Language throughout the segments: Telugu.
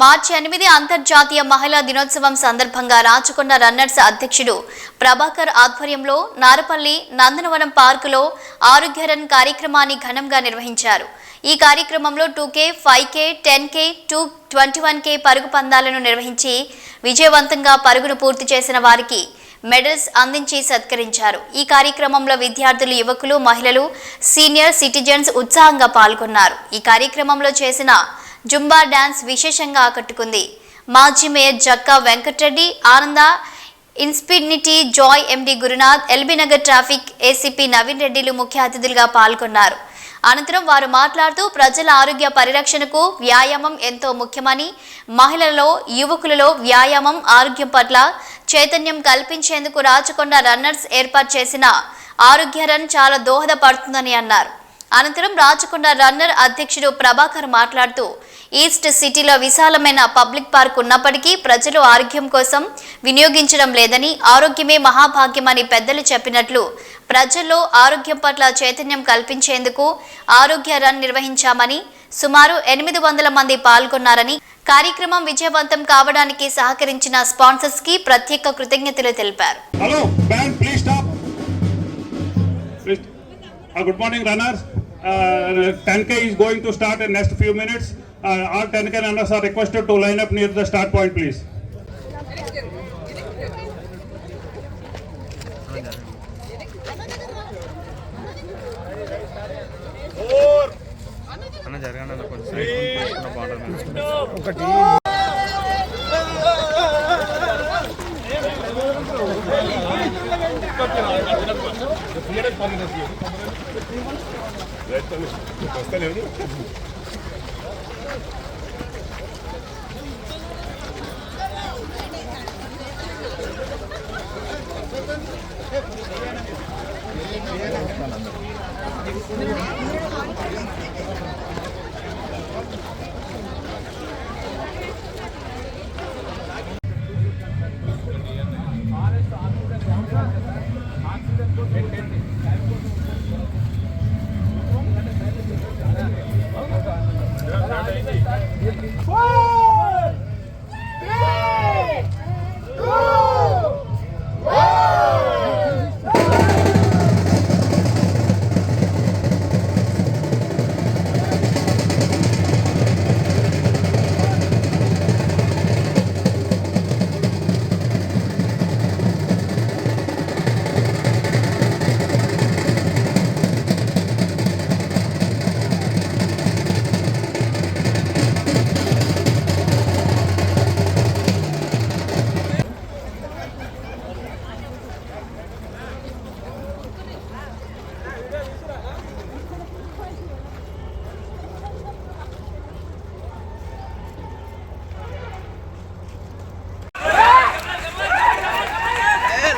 మార్చి ఎనిమిది అంతర్జాతీయ మహిళా దినోత్సవం సందర్భంగా రాచకొండ రన్నర్స్ అధ్యక్షుడు ప్రభాకర్ ఆధ్వర్యంలో నారపల్లి నందనవనం పార్కులో ఆరోగ్య రన్ కార్యక్రమాన్ని ఘనంగా నిర్వహించారు. ఈ కార్యక్రమంలో two K five K ten K two twenty one K పరుగు పందాలను నిర్వహించి విజయవంతంగా పరుగును పూర్తి చేసిన వారికి మెడల్స్ అందించి సత్కరించారు. ఈ కార్యక్రమంలో విద్యార్థులు యువకులు మహిళలు సీనియర్ సిటిజన్స్ ఉత్సాహంగా పాల్గొన్నారు. ఈ కార్యక్రమంలో చేసిన జుంబా డ్యాన్స్ విశేషంగా ఆకట్టుకుంది. మాజీ mayor Jakka Venkatareddy Ananda ఇన్స్పినిటీ Joy MD Gurunath LB Nagar traffic ACP Naveen రెడ్డిలు ముఖ్య అతిథులుగా పాల్గొన్నారు. అనంతరం వారు మాట్లాడుతూ ప్రజల ఆరోగ్య పరిరక్షణకు వ్యాయామం ఎంతో ముఖ్యమని మహిళలలో యువకులలో వ్యాయామం ఆరోగ్యం పట్ల చైతన్యం కల్పించేందుకు రాచకొండ రన్నర్స్ ఏర్పాటు చేసిన ఆరోగ్య రన్ చాలా దోహదపడుతుందని అన్నారు. అనంతరం రాచకొండ రన్నర్ అధ్యక్షుడు ప్రభాకర్ మాట్లాడుతూ ఈస్ట్ సిటీలో విశాలమైన పబ్లిక్ పార్క్ ఉన్నప్పటికీ ప్రజలు ఆరోగ్యం కోసం వినియోగించడం లేదని ఆరోగ్యమే మహాభాగ్యమని పెద్దలు చెప్పినట్లు ప్రజల్లో ఆరోగ్యం పట్ల చైతన్యం కల్పించేందుకు ఆరోగ్య రన్ నిర్వహించామని సుమారు ఎనిమిది వందల మంది పాల్గొన్నారని కార్యక్రమం విజయవంతం కావడానికి సహకరించిన స్పాన్సర్స్కి ప్రత్యేక కృతజ్ఞతలు తెలిపారు Hello, band, please stop. Please. Uh, 10K uh, is going to start in next few minutes. Uh, all 10K runners are requested to line up near the start point, please. అన్న Thank you.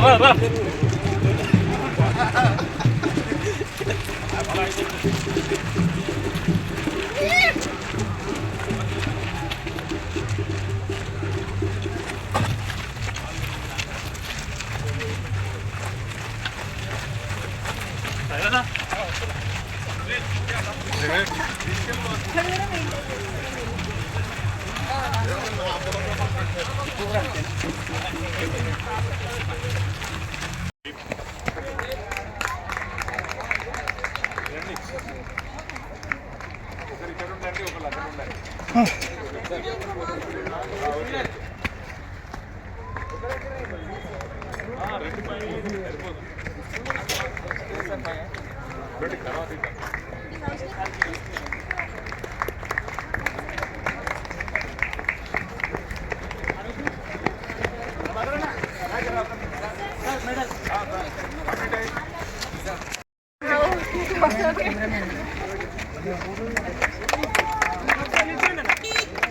봐봐.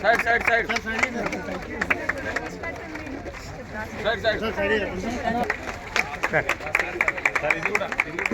Side side side side side side side ఇది కూడా ఇది కూడా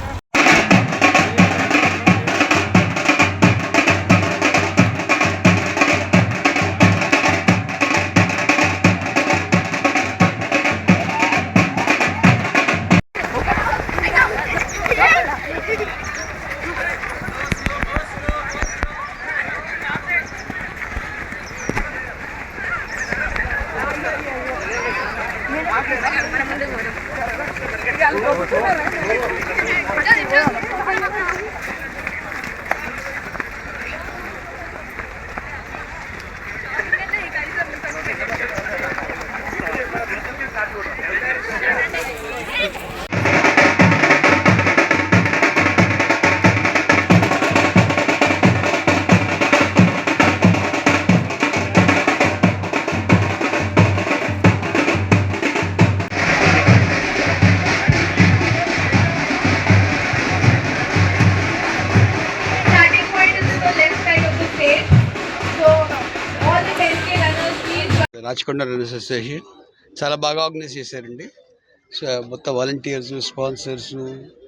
Gracias. రాచకొండ రన్నర్స్ అసోసియేషన్ చాలా బాగా ఆర్గనైజ్ చేశారండి. సో మొత్తం వాలంటీర్స్ స్పాన్సర్స్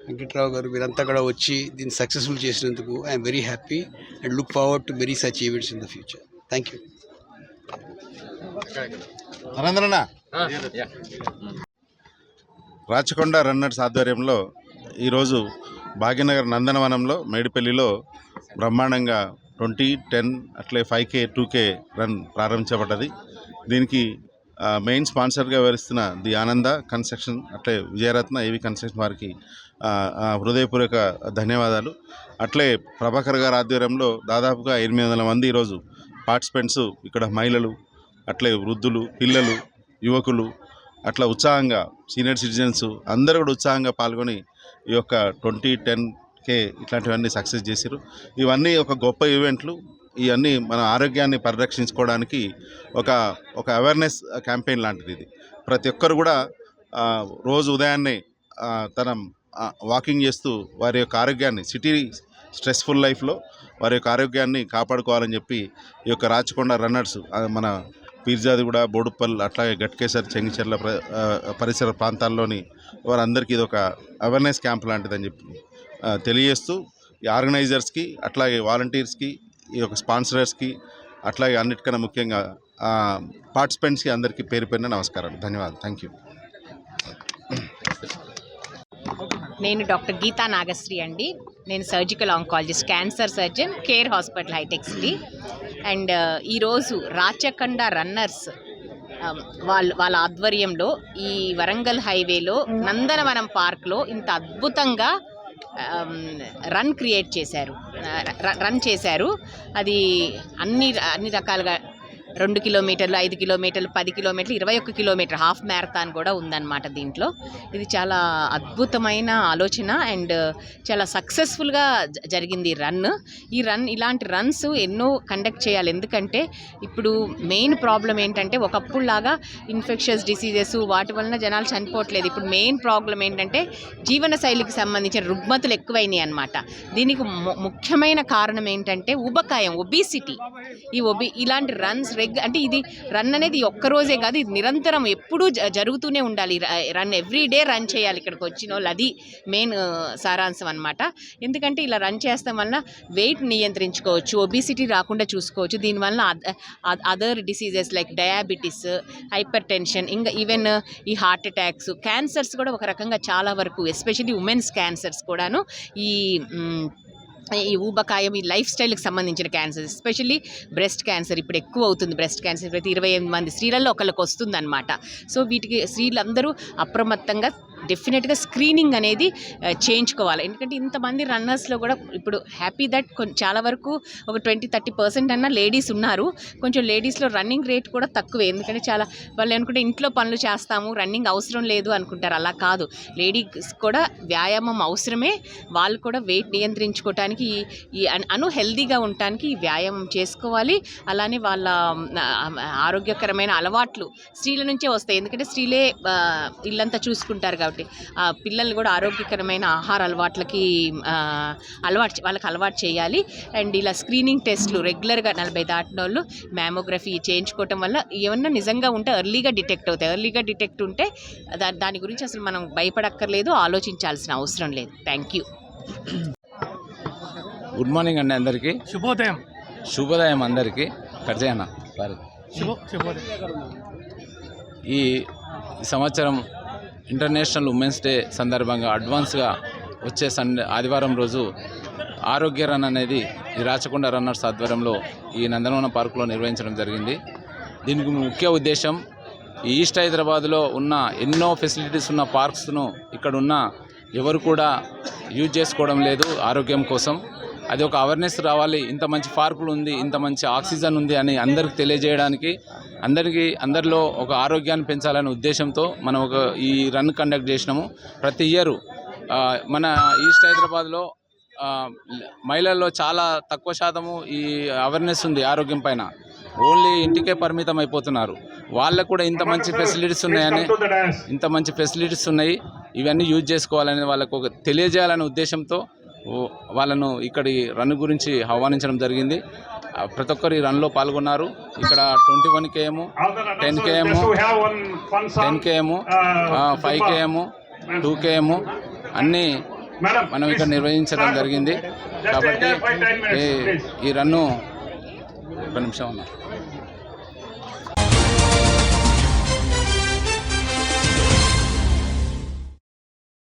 వెంకట్రావు గారు వీరంతా కూడా వచ్చి దీన్ని సక్సెస్ఫుల్ చేసినందుకు I'm very happy and look forward to very such events in the future. Thank you. నరేంద్రన్న Rachakonda runners ఆధ్వర్యంలో ఈరోజు భాగ్యనగర్ నందనవనంలో మేడిపల్లిలో బ్రహ్మాండంగా ట్వంటీ టెన్ అట్లే five K two K run ప్రారంభించబడ్డది. దీనికి మెయిన్ స్పాన్సర్గా వివరిస్తున్న ది ఆనంద కన్స్ట్రక్షన్ అట్లే విజయరత్న ఏవి కన్స్ట్రక్షన్ వారికి హృదయపూర్వక ధన్యవాదాలు. అట్లే ప్రభాకర్ గారి ఆధ్వర్యంలో దాదాపుగా ఎనిమిది వందల మంది ఈరోజు పార్టిసిపెంట్స్ ఇక్కడ మహిళలు అట్లే వృద్ధులు పిల్లలు యువకులు అట్లా ఉత్సాహంగా సీనియర్ సిటిజన్స్ అందరూ కూడా ఉత్సాహంగా పాల్గొని ఈ యొక్క ట్వంటీ టెన్ కే ఇట్లాంటివన్నీ సక్సెస్ చేశారు ఇవన్నీ ఒక గొప్ప ఈవెంట్లు. ఇవన్నీ మన ఆరోగ్యాన్ని పరిరక్షించుకోవడానికి ఒక ఒక అవేర్నెస్ క్యాంపెయిన్ లాంటిది ఇది. ప్రతి ఒక్కరు కూడా రోజు ఉదయాన్నే తన వాకింగ్ చేస్తూ వారి యొక్క ఆరోగ్యాన్ని సిటీ స్ట్రెస్ఫుల్ లైఫ్లో వారి యొక్క ఆరోగ్యాన్ని కాపాడుకోవాలని చెప్పి ఈ యొక్క రాచకొండ రన్నర్స్ మన పీర్జాది కూడా బోడుప్పల్ అట్లాగే గట్కేసర్ చెంగిచెర్ల పరిసర ప్రాంతాల్లోని వారందరికీ ఇది ఒక అవేర్నెస్ క్యాంప్ లాంటిదని చెప్పి తెలియజేస్తూ ఈ ఆర్గనైజర్స్కి అట్లాగే వాలంటీర్స్కి ఈ యొక్క స్పాన్సరర్స్కి అట్లాగే అన్నిటికన్నా ముఖ్యంగా పార్టిసిపెంట్స్కి అందరికీ పేరు పేరున నమస్కారాలు. ధన్యవాదాలు. Thank you. నేను డాక్టర్ గీతా నాగశ్రీ అండి. నేను surgical oncologist cancer surgeon Care hospital hitech City. And ఈరోజు రాచకొండ రన్నర్స్ వాళ్ళ వాళ్ళ ఆధ్వర్యంలో ఈ వరంగల్ హైవేలో నందనవనం పార్క్లో ఇంత అద్భుతంగా రన్ క్రియేట్ చేశారు. ర- రన్ చేశారు. అది అన్ని అన్ని రకాలుగా రెండు కిలోమీటర్లు ఐదు కిలోమీటర్లు పది కిలోమీటర్లు ఇరవై ఒక్క కిలోమీటర్ హాఫ్ మ్యారథాన్ కూడా ఉందన్నమాట దీంట్లో. ఇది చాలా అద్భుతమైన ఆలోచన అండ్ చాలా సక్సెస్ఫుల్గా జ- జరిగింది ఈ రన్. ఈ రన్ ఇలాంటి రన్స్ ఎన్నో కండక్ట్ చేయాలి. ఎందుకంటే ఇప్పుడు మెయిన్ ప్రాబ్లం ఏంటంటే ఒకప్పుడులాగా ఇన్ఫెక్షన్స్ డిసీజెస్ వాటి వలన జనాలు చనిపోవట్లేదు. ఇప్పుడు మెయిన్ ప్రాబ్లం ఏంటంటే జీవన శైలికి సంబంధించిన రుగ్మతులు ఎక్కువైనాయి అనమాట దీనికి ముఖ్యమైన కారణం ఏంటంటే ఉబకాయం ఒబిసిటీ. ఈ ఒబి ఇలాంటి రన్స్ రెగ్ అంటే ఇది రన్ అనేది ఒక్క రోజే కాదు ఇది నిరంతరం ఎప్పుడూ జ- జరుగుతూనే ఉండాలి. రన్ ఎవ్రీ డే రన్ చేయాలి ఇక్కడికి వచ్చిన వాళ్ళు. అది మెయిన్ సారాంశం అనమాట ఎందుకంటే ఇలా రన్ చేస్తాం వలన వెయిట్ నియంత్రించుకోవచ్చు ఒబిసిటీ రాకుండా చూసుకోవచ్చు. దీనివల్ల other diseases like diabetes hypertension ఇంకా ఈవెన్ ఈ హార్ట్ అటాక్స్ క్యాన్సర్స్ కూడా ఒక రకంగా చాలా వరకు ఎస్పెషల్లీ ఉమెన్స్ క్యాన్సర్స్ కూడాను ఈ ఈ ఊబకాయం ఈ లైఫ్ స్టైల్కి సంబంధించిన క్యాన్సర్ ఎస్పెషల్లీ బ్రెస్ట్ క్యాన్సర్ ఇప్పుడు ఎక్కువ అవుతుంది బ్రెస్ట్ క్యాన్సర్. ప్రతి ఇరవై ఎనిమిది మంది స్త్రీలలో ఒకళ్ళకి వస్తుందన్నమాట. సో వీటికి స్త్రీలందరూ అప్రమత్తంగా డెఫినెట్గా స్క్రీనింగ్ అనేది చేయించుకోవాలి. ఎందుకంటే ఇంతమంది రన్నర్స్లో కూడా ఇప్పుడు హ్యాపీ దట్ చాలా వరకు ఒక ట్వంటీ థర్టీ పర్సెంట్ అన్న లేడీస్ ఉన్నారు. కొంచెం లేడీస్లో రన్నింగ్ రేట్ కూడా తక్కువే. ఎందుకంటే చాలా వాళ్ళు అనుకుంటే ఇంట్లో పనులు చేస్తాము రన్నింగ్ అవసరం లేదు అనుకుంటారు. అలా కాదు. లేడీస్ కూడా వ్యాయామం అవసరమే. వాళ్ళు కూడా వెయిట్ నియంత్రించుకోవటానికి ఈ- ఈ అను హెల్దీగా ఉండటానికి ఈ వ్యాయామం చేసుకోవాలి. అలానే వాళ్ళ ఆరోగ్యకరమైన అలవాట్లు స్త్రీల నుంచే వస్తాయి. ఎందుకంటే స్త్రీలే ఇల్లంతా చూసుకుంటారు కాబట్టి. ఆ పిల్లల్ని కూడా ఆరోగ్యకరమైన ఆహార అలవాట్లకి అలవాటు వాళ్ళకి అలవాటు చేయాలి. అండ్ ఇలా స్క్రీనింగ్ టెస్ట్లు రెగ్యులర్గా నలభై దాటిన వాళ్ళు మ్యామోగ్రఫీ చేయించుకోవటం వల్ల ఏమన్నా నిజంగా ఉంటే ఎర్లీగా డిటెక్ట్ అవుతాయి. ఎర్లీగా డిటెక్ట్ ఉంటే దా దాని గురించి అసలు మనం భయపడక్కర్లేదు ఆలోచించాల్సిన అవసరం లేదు. థ్యాంక్ యూ గుడ్ మార్నింగ్ అండి అందరికీ. శుభోదయం. శుభోదయం అందరికీ. శుభోదయం. ఈ సంవత్సరం ఇంటర్నేషనల్ ఉమెన్స్ డే సందర్భంగా అడ్వాన్స్గా వచ్చే సండే ఆదివారం రోజు ఆరోగ్య రన్ అనేది ఈ రాచకొండ రన్నర్స్ ఆధ్వర్యంలో ఈ నందనవనం పార్కులో నిర్వహించడం జరిగింది. దీనికి ముఖ్య ఉద్దేశం ఈస్ట్ హైదరాబాద్లో ఉన్న ఎన్నో ఫెసిలిటీస్ ఉన్న పార్క్స్ను ఇక్కడ ఉన్న ఎవరు కూడా యూజ్ చేసుకోవడం లేదు ఆరోగ్యం కోసం. అది ఒక అవేర్నెస్ రావాలి. ఇంత మంచి పార్కులు ఉంది ఇంత మంచి ఆక్సిజన్ ఉంది అని అందరికి తెలియజేయడానికి అందరికీ అందరిలో ఒక ఆరోగ్యాన్ని పెంచాలనే ఉద్దేశంతో మనం ఒక ఈ రన్ కండక్ట్ చేసినాము. ప్రతి ఇయర్ మన ఈస్ట్ హైదరాబాద్లో మహిళల్లో చాలా తక్కువ శాతము ఈ అవేర్నెస్ ఉంది ఆరోగ్యం పైన. ఓన్లీ ఇంటికే పరిమితం అయిపోతున్నారు. వాళ్ళకు కూడా ఇంత మంచి ఫెసిలిటీస్ ఉన్నాయని ఇంత మంచి ఫెసిలిటీస్ ఉన్నాయి. ఇవన్నీ యూజ్ చేసుకోవాలని వాళ్ళకు ఒక తెలియజేయాలనే ఉద్దేశంతో వాళ్ళను ఇక్కడి రన్ గురించి ఆహ్వానించడం జరిగింది. ప్రతి ఒక్కరు ఈ రన్లో పాల్గొన్నారు. ఇక్కడ twenty one KM ten KM ten KM five KM two KM అన్ని మనం ఇక్కడ నిర్వహించడం జరిగింది. కాబట్టి ఈ రన్ను ఒక నిమిషం ఉన్నాం